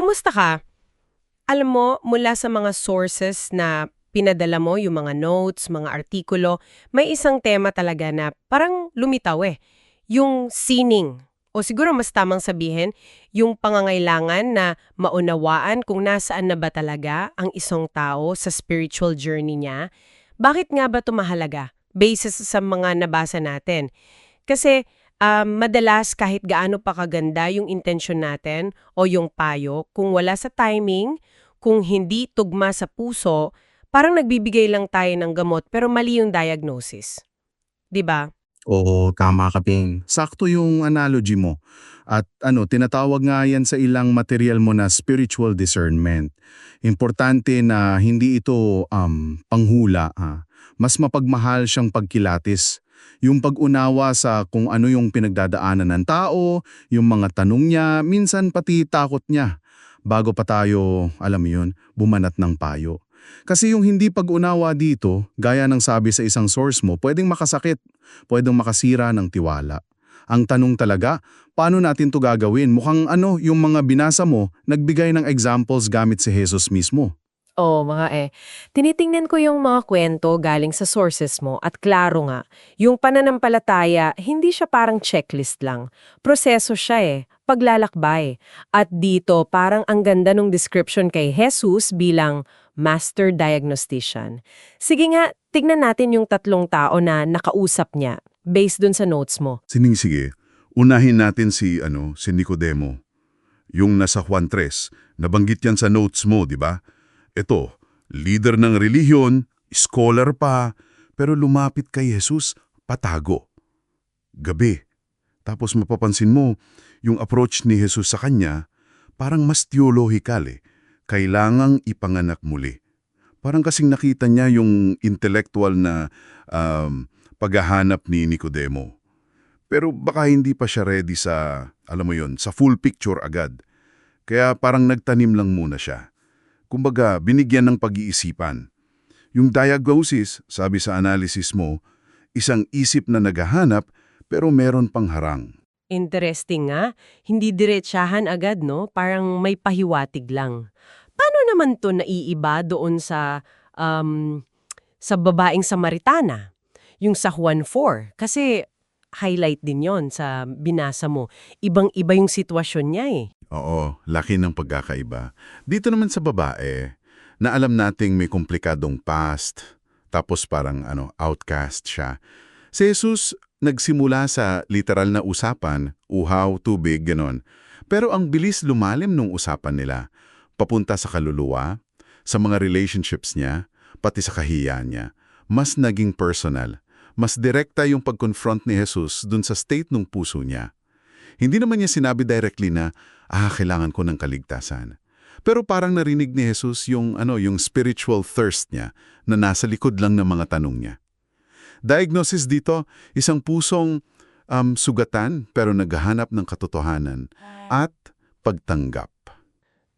kumusta ka? Alam mo, mula sa mga sources na pinadala mo, yung mga notes, mga artikulo, may isang tema talaga na parang lumitaw eh. Yung sinning. O siguro mas tamang sabihin, yung pangangailangan na maunawaan kung nasaan na ba talaga ang isang tao sa spiritual journey niya. Bakit nga ba ito mahalaga? Basis sa mga nabasa natin. Kasi um, madalas kahit gaano pa kaganda yung intention natin o yung payo, kung wala sa timing, kung hindi tugma sa puso, parang nagbibigay lang tayo ng gamot pero mali yung diagnosis. 'Di ba? Oo, tama ka, Ping. Sakto yung analogy mo. At ano, tinatawag nga yan sa ilang material mo na spiritual discernment. Importante na hindi ito um, panghula. Ha? Mas mapagmahal siyang pagkilatis. Yung pag-unawa sa kung ano yung pinagdadaanan ng tao, yung mga tanong niya, minsan pati takot niya. Bago pa tayo, alam yun, bumanat ng payo. Kasi yung hindi pag-unawa dito, gaya ng sabi sa isang source mo, pwedeng makasakit, pwedeng makasira ng tiwala. Ang tanong talaga, paano natin to gagawin? Mukhang ano, yung mga binasa mo, nagbigay ng examples gamit si Jesus mismo. Oo, mga eh. Tinitingnan ko yung mga kwento galing sa sources mo at klaro nga, yung pananampalataya, hindi siya parang checklist lang. Proseso siya eh, paglalakbay. At dito, parang ang ganda ng description kay Jesus bilang master diagnostician. Sige nga, tignan natin yung tatlong tao na nakausap niya based dun sa notes mo. Sining sige, unahin natin si, ano, si Nicodemo. Yung nasa Juan 3, nabanggit yan sa notes mo, di ba? Ito, leader ng relihiyon, scholar pa, pero lumapit kay Jesus, patago. Gabi. Tapos mapapansin mo, yung approach ni Jesus sa kanya, parang mas theological eh. Kailangang ipanganak muli. Parang kasing nakita niya yung intellectual na um, paghahanap ni Nicodemo. Pero baka hindi pa siya ready sa, alam mo yon, sa full picture agad. Kaya parang nagtanim lang muna siya. Kumbaga, binigyan ng pag-iisipan. Yung diagnosis, sabi sa analysis mo, isang isip na naghahanap pero meron pang harang. Interesting nga, hindi diretsahan agad no, parang may pahiwatig lang. Paano naman to naiiba doon sa um, sa babaeng Samaritana? Yung sa Juan 4, kasi highlight din yon sa binasa mo. Ibang-iba yung sitwasyon niya eh. Oo, laki ng pagkakaiba. Dito naman sa babae, na alam nating may komplikadong past, tapos parang ano, outcast siya. Si Jesus nagsimula sa literal na usapan, uhaw, tubig, ganon. Pero ang bilis lumalim nung usapan nila, papunta sa kaluluwa, sa mga relationships niya, pati sa kahiya niya. Mas naging personal, mas direkta yung pag-confront ni Jesus dun sa state ng puso niya. Hindi naman niya sinabi directly na, ah, kailangan ko ng kaligtasan. Pero parang narinig ni Jesus yung, ano, yung spiritual thirst niya na nasa likod lang ng mga tanong niya. Diagnosis dito, isang pusong um, sugatan pero naghahanap ng katotohanan at pagtanggap.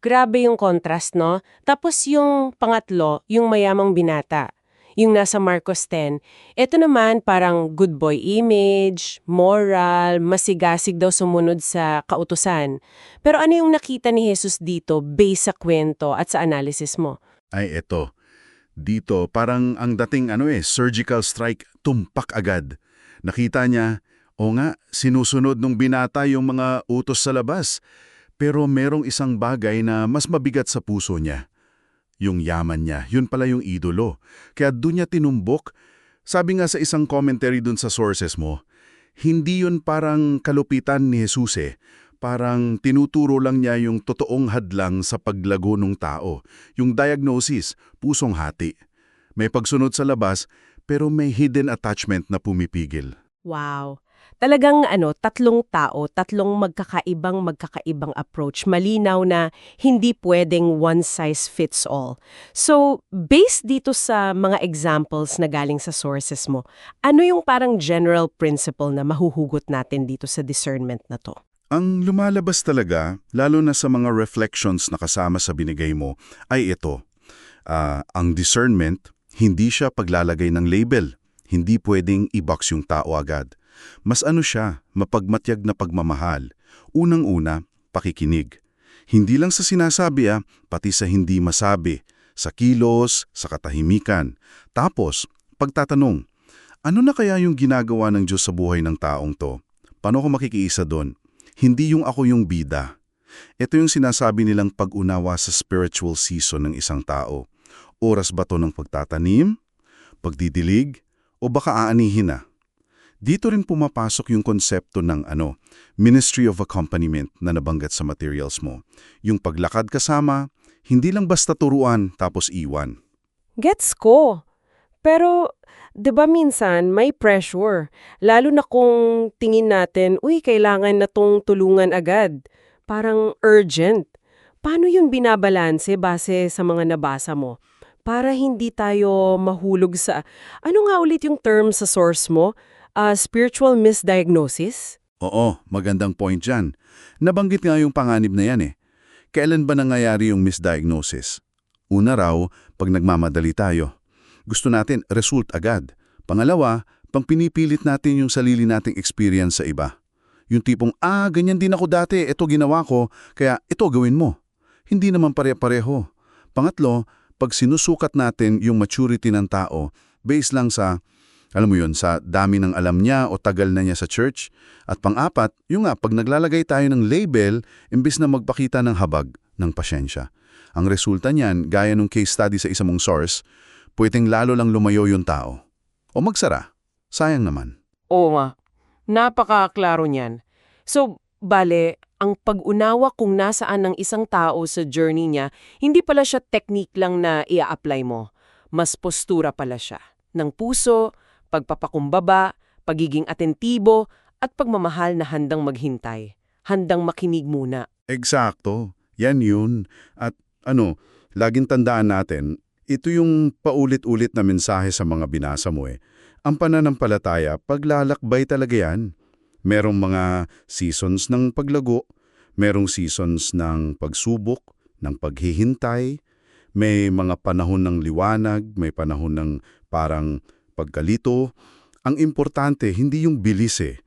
Grabe yung contrast, no? Tapos yung pangatlo, yung mayamang binata. Yung nasa Marcos 10, ito naman parang good boy image, moral, masigasig daw sumunod sa kautusan. Pero ano yung nakita ni Jesus dito based sa kwento at sa analysis mo? Ay eto, dito parang ang dating ano eh, surgical strike, tumpak agad. Nakita niya, o nga, sinusunod nung binata yung mga utos sa labas. Pero merong isang bagay na mas mabigat sa puso niya. Yung yaman niya, yun pala yung idolo. Kaya doon niya tinumbok. Sabi nga sa isang commentary dun sa sources mo, hindi yun parang kalupitan ni Jesus eh. Parang tinuturo lang niya yung totoong hadlang sa paglago ng tao. Yung diagnosis, pusong hati. May pagsunod sa labas, pero may hidden attachment na pumipigil. Wow. Talagang ano, tatlong tao, tatlong magkakaibang magkakaibang approach. Malinaw na hindi pwedeng one size fits all. So, based dito sa mga examples na galing sa sources mo, ano yung parang general principle na mahuhugot natin dito sa discernment na to? Ang lumalabas talaga, lalo na sa mga reflections na kasama sa binigay mo, ay ito. Ah, ang discernment, hindi siya paglalagay ng label. Hindi pwedeng i-box yung tao agad. Mas ano siya, mapagmatyag na pagmamahal. Unang-una, pakikinig. Hindi lang sa sinasabi ah, pati sa hindi masabi, sa kilos, sa katahimikan. Tapos, pagtatanong, ano na kaya yung ginagawa ng Diyos sa buhay ng taong to? Paano ko makikiisa doon? Hindi yung ako yung bida. Ito yung sinasabi nilang pag-unawa sa spiritual season ng isang tao. Oras ba to ng pagtatanim? Pagdidilig? O baka aanihin na? Dito rin pumapasok yung konsepto ng ano, ministry of accompaniment na nabanggit sa materials mo. Yung paglakad kasama, hindi lang basta turuan tapos iwan. Gets ko. Pero, 'di ba minsan may pressure, lalo na kung tingin natin, uy, kailangan na tong tulungan agad. Parang urgent. Paano yun binabalanse base sa mga nabasa mo? Para hindi tayo mahulog sa, ano nga ulit yung term sa source mo? Ah, spiritual misdiagnosis? Oo, magandang point dyan. Nabanggit nga yung panganib na yan eh. Kailan ba nangyayari yung misdiagnosis? Una raw, pag nagmamadali tayo. Gusto natin result agad. Pangalawa, pang pinipilit natin yung sarili nating experience sa iba. Yung tipong, ah, ganyan din ako dati, ito ginawa ko, kaya ito gawin mo. Hindi naman pare-pareho. Pangatlo, pag sinusukat natin yung maturity ng tao, based lang sa, alam mo yun, sa dami ng alam niya o tagal na niya sa church. At pang-apat, yung nga, pag naglalagay tayo ng label, imbis na magpakita ng habag ng pasyensya. Ang resulta niyan, gaya ng case study sa isang mong source, pwedeng lalo lang lumayo yung tao. O magsara. Sayang naman. Oo nga. Napakaklaro niyan. So, bale, ang pag-unawa kung nasaan ng isang tao sa journey niya, hindi pala siya technique lang na ia-apply mo. Mas postura pala siya. Ng puso, pagpapakumbaba, pagiging atentibo, at pagmamahal na handang maghintay. Handang makinig muna. Eksakto. Yan yun. At ano, laging tandaan natin, ito yung paulit-ulit na mensahe sa mga binasa mo eh. Ang pananampalataya, paglalakbay talaga yan. Merong mga seasons ng paglago, merong seasons ng pagsubok, ng paghihintay, may mga panahon ng liwanag, may panahon ng parang pagkalito. Ang importante, hindi yung bilis eh,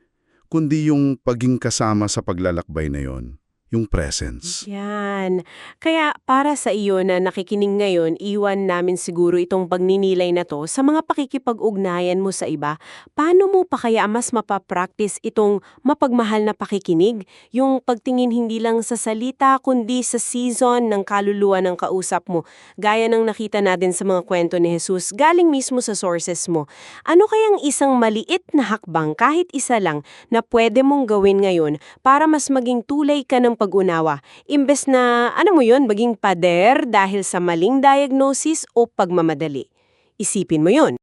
kundi yung paging kasama sa paglalakbay na yon, yung presence. Yan. Kaya para sa iyo na nakikinig ngayon, iwan namin siguro itong pagninilay na to sa mga pakikipag-ugnayan mo sa iba. Paano mo pa kaya mas mapapractice itong mapagmahal na pakikinig? Yung pagtingin hindi lang sa salita, kundi sa season ng kaluluwa ng kausap mo. Gaya ng nakita natin sa mga kwento ni Jesus, galing mismo sa sources mo. Ano kayang isang maliit na hakbang, kahit isa lang, na pwede mong gawin ngayon para mas maging tulay ka ng pag-unawa? Imbes na, ano mo yun, maging pader dahil sa maling diagnosis o pagmamadali. Isipin mo yun.